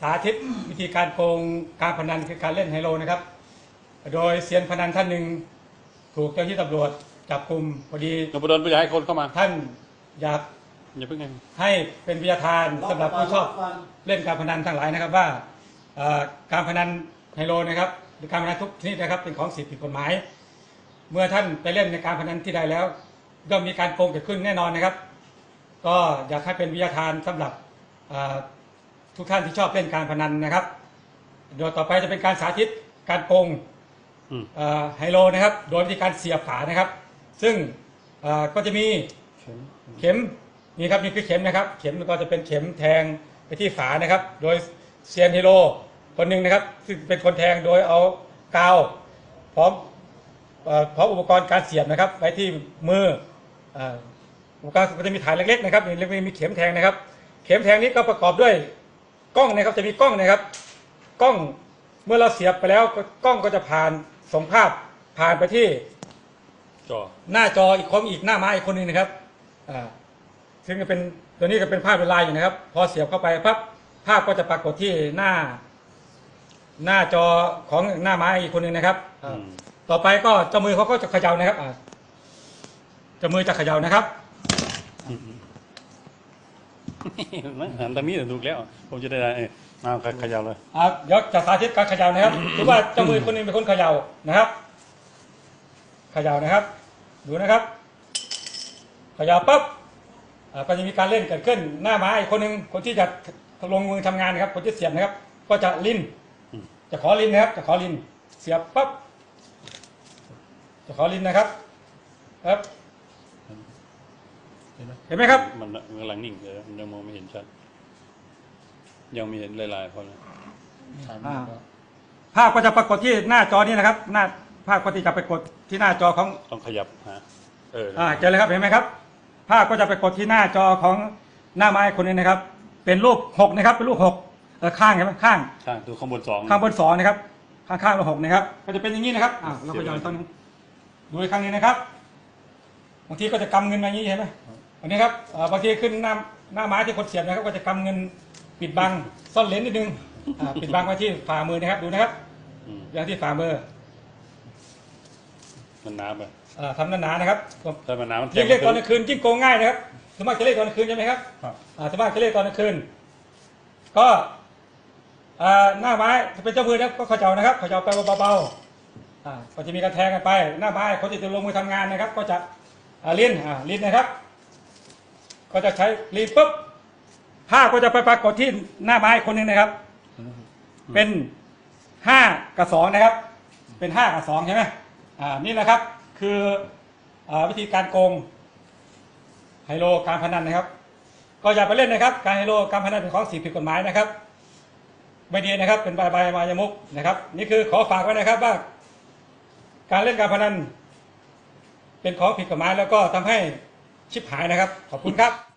สาธิตวิธีการโกงการพนันคือการเล่นไฮโลนะครับ โดยเซียนพนันท่านหนึ่งถูกเจ้าหน้าที่ตำรวจจับกลุ่มพอดีนพดลไม่อยากให้คนเข้ามาท่านอยากอย่าเพิ่งไงให้เป็นวิทยาทานสำหรับผู้ชอบเล่นการพนันทั้งหลายนะครับว่าเอ่อการพนันไฮโลนะครับ หรือการพนันทุกชนิดนะครับเป็นของสิทธิผิดกฎหมาย เมื่อท่านไปเล่นในการพนันที่ใดแล้วย่อมมีการโกงเกิดขึ้นแน่นอนนะครับ ก็อยากให้เป็นวิทยาทานสำหรับเอ่อ ทุกท่านที่ชอบเล่นการพนันนะครับโดยต่อไปจะเป็นการสาธิตการโกงอืมเอ่อไฮโลนะครับ โดยวิธีการเสียบฝานะครับ ซึ่งเอ่อก็จะมีเข็มนี่ครับนี่คือเข็มนะครับ เข็มก็จะเป็นเข็มแทงไปที่ฝานะครับ โดยเซียนไฮโลคนหนึ่งนะครับ ซึ่งเป็นคนแทงโดยเอากาวพร้อมเอ่อพร้อมอุปกรณ์การเสียบนะครับไว้ที่มือเอ่ออุปกรณ์ก็จะมีฐานเล็กๆนะครับนี่เล็กๆมีเข็มแทงนะครับ เข็มแทงนี้ก็ประกอบด้วย กล้องนะครับจะมีกล้องนะครับ กล้องเมื่อเราเสียบไปแล้วก็กล้องก็จะผ่านส่งภาพผ่านไปที่จอหน้าจออีกคนอีกหน้าไม้อีกคนหนึ่งนะครับอ่าซึ่งก็เป็นตัวนี้ก็เป็นภาพเป็นลายอยู่นะครับ พอเสียบเข้าไปปั๊บภาพก็จะปรากฏที่หน้า หน้าจอของหน้าไม้อีกคนหนึ่งนะครับอือ่ามต่อไปก็เจ้ามือเขาก็จะเขย่านะครับอ่าเจ้ามือจะเขย่านะครับอืมอืม นั่นหันตรงนี้เดี๋ยวถูกแล้ว ผมจะได้ได้เออมาเขย่าเลยอ่าเดี๋ยวจะสาธิตการเขย่านะครับหรือว่าเจ้ามือคนหนึงเป็นคนเขย่านะครับเขย่านะครับ ดูนะครับเขย่าปั๊บอ่าก็จะมีการเล่นเกิดขึ้นหน้าไม้อีกคนหนึ่งคนที่จะลงมือทำงานนะครับ คนที่เสียบนะครับ ก็จะลิ้น จะขอลิ้นนะครับ จะขอลิ้นเสียบปั๊บจะขอลิ้นนะครับครับ เห็นไหมครับมันกำลังนิ่งเลยมันยังมองไม่เห็นชัด ยังไม่เห็นลายๆเขานะอ่าภาพก็จะปรากฏที่หน้าจอนี้นะครับ หน้าภาพก็จะปรากฏที่หน้าจอของต้องขยับฮะเอออ่าเจอเลยครับเห็นไหมครับ ภาพก็จะไปกดที่หน้าจอของหน้าไม้คนนี้นะครับ เป็นรูปหกนะครับ เป็นรูปหกเออข้างเห็นไหมข้าง ข้างตัวข้างบนสอง ข้างบนสองนะครับข้างข้างละหกนะครับ ก็จะเป็นอย่างนี้นะครับอ่าเราก็ย้อนต้นงดูอีกครั้งนี้นะครับบางทีก็จะกำเงินมาอย่างนี้เห็นไหม อันนี้ครับอ่าบางทีขึ้นหน้าหน้าไม้ที่คนเสียบนะครับก็จะกำเงินปิดบังซ่อนเลนนิดนึงอ่าปิดบังไว้ที่ฝ่ามือนะครับดูนะครับอืมอย่างที่ฝ่ามือมันน้ำไปอ่าทำหนาๆนะครับถ้ามันน้ำมันแทยิ่งงเล่นตอนกลางคืนยิ่งโกงง่ายนะครับสมมติจะเล่นตอนกลางคืนใช่ไหมครับครับ อ่าสมมติจะเล่นตอนกลางคืน ก็อ่าหน้าไม้จะเป็นเจ้ามือนะก็เขย่านะครับเขย่าไปเบาๆอ่าก็จะมีการแทงกันไป หน้าไม้คนที่จะลงมือทำงานนะครับ ก็จะอ่าลิ้นอ่าลิ้นนะครับ ก็จะใช้ลิ้นปุ๊บภาพก็จะไปปรากฏที่หน้าไม้คนหนึ่งนะครับ เป็นห้ากับสองนะครับ เป็นห้ากับสองใช่ไหมอ่านี่แหละครับ คืออาวิธีการโกงไฮโลการพนันนะครับ ก็อย่าไปเล่นนะครับ การไฮโลการพนันเป็นของสิ่งผิดกฎหมายนะครับไม่ดีนะครับ เป็นใบใบมายมุกนะครับ นี่คือขอฝากไว้นะครับว่า การเล่นการพนันเป็นของผิดกฎหมายแล้วก็ทำให้ ชิบหายนะครับ ขอบคุณครับ